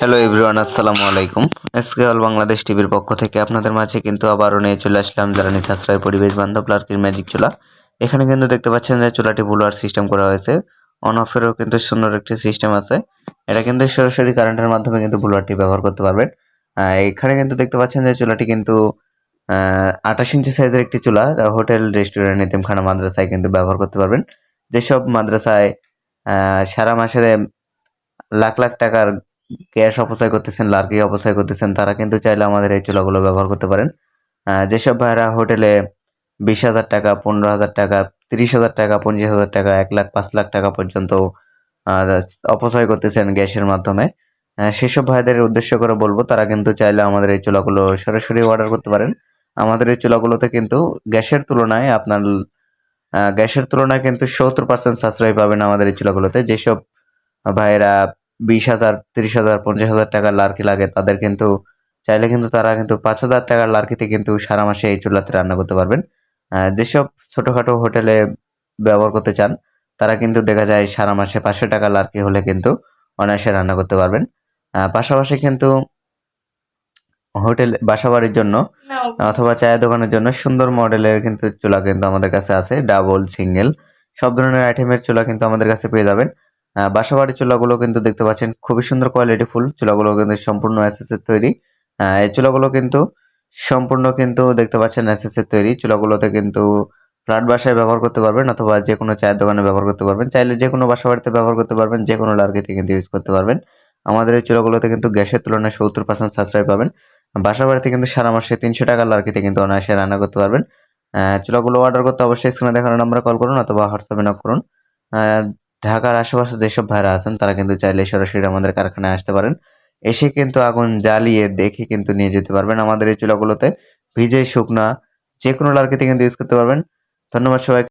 Hello everyone আসসালামু আলাইকুম। SK all Bangladesh টিভির পক্ষ থেকে আপনাদের মাঝে কিন্তু আবারও নিয়ে চলে আসলাম জ্বালানি সাশ্রয় পরিবেশ বান্ধব লার্কির ম্যাজিক চুলা। এখানে কিন্তু দেখতে পাচ্ছেন যে চুলাটি বুলোয়ার সিস্টেম করা হয়েছে। অন অফেরও কিন্তু সুন্দর একটি সিস্টেম আছে। এটা কিন্তু সরাসরি কারেন্টের মাধ্যমে কিন্তু বুলোয়ারটি ব্যবহার করতে পারবেন। এখানে কিন্তু দেখতে পাচ্ছেন যে চুলাটি কিন্তু আঠাশ ইঞ্চি সাইজের একটি চুলা। হোটেল রেস্টুরেন্ট এতিমখানা, মাদ্রাসায় কিন্তু ব্যবহার করতে পারবেন। যেসব মাদ্রাসায় সারা মাসের লাখ লাখ টাকার গ্যাস অপচয় করতেছেন লার্কি অপচয় করতেছেন, তারা কিন্তু চাইলে আমাদের এই চুলাগুলো ব্যবহার করতে পারেন। যেসব ভাইরা হোটেলে বিশ হাজার টাকা, পনেরো হাজার টাকা, তিরিশ হাজার টাকা, পঞ্চাশ হাজার টাকা, এক লাখ, পাঁচ লাখ টাকা পর্যন্ত অপচয় করতেছেন গ্যাসের মাধ্যমে সেসব ভাইদের উদ্দেশ্য করে বলব, তারা কিন্তু চাইলে আমাদের এই চুলাগুলো সরাসরি অর্ডার করতে পারেন। আমাদের এই চুলাগুলোতে কিন্তু গ্যাসের তুলনায় আপনার গ্যাসের তুলনায় কিন্তু সত্তর পার্সেন্ট সাশ্রয় পাবেন আমাদের এই চুলাগুলোতে। যেসব ভাইয়েরা বিশ হাজার তিরিশ হাজার পঞ্চাশ হাজার টাকার লার্কি লাগে। তাদের কিন্তু চাইলে কিন্তু তারা কিন্তু পাঁচ হাজার টাকার লার্কিতে কিন্তু সারা মাসে এই চুলাতে রান্না করতে পারবেন। যেসব ছোটোখাটো হোটেলে ব্যবহার করতে চান তারা কিন্তু দেখা যায় সারা মাসে পাঁচশো টাকা লার্কি হলে কিন্তু অনায়াসে রান্না করতে পারবেন। পাশাপাশি কিন্তু হোটেল বাসাবাড়ির জন্য অথবা চায়ের দোকানের জন্য সুন্দর মডেলের কিন্তু চুলা কিন্তু আমাদের কাছে আছে ডাবল সিঙ্গেল। সব ধরনের আইটেমের চুলা কিন্তু আমাদের কাছে পেয়ে যাবেন। আহ, বাসাবাড়ির চুলাগুলো কিন্তু দেখতে পাচ্ছেন খুবই সুন্দর কোয়ালিটি ফুল। চুলাগুলো কিন্তু সম্পূর্ণ এর তৈরি। এই চুলাগুলো কিন্তু সম্পূর্ণ কিন্তু দেখতে পাচ্ছেন এর তৈরি। চুলাগুলোতে কিন্তু ফ্ল্যাট বাসায় ব্যবহার করতে পারবেন অথবা যে কোনো চায়ের দোকানে ব্যবহার করতে পারবেন। চাইলে যে কোনো বাসা বাড়িতে ব্যবহার করতে পারবেন যে কোনো লার্কিতে কিন্তু ইউজ করতে পারবেন। আমাদের এই চুলাগুলোতে কিন্তু গ্যাসের তুলনায় সত্তর পার্সেন্ট সাশ্রয় পাবেন। বাসা বাড়িতে কিন্তু সারা মাসে তিনশো টাকার লার্কিতে কিন্তু অনায়াসে রান্না করতে পারবেন। চুলাগুলো অর্ডার করতে অবশ্যই স্ক্রিনে দেখানো নাম্বারে কল করুন অথবা হোয়াটসঅ্যাপে নক করুন। ঢাকার আশেপাশে যেসব ভাইরা আছেন, তারা কিন্তু চাইলে সরাসরি আমাদের কারখানায় আসতে পারেন। এসে কিন্তু আগুন জ্বালিয়ে দেখে কিন্তু নিয়ে যেতে পারবেন আমাদের এই চুলাগুলোতে। ভিজে শুকনা যে কোনো লার্কিতে কিন্তু ইউজ করতে পারবেন। ধন্যবাদ সবাই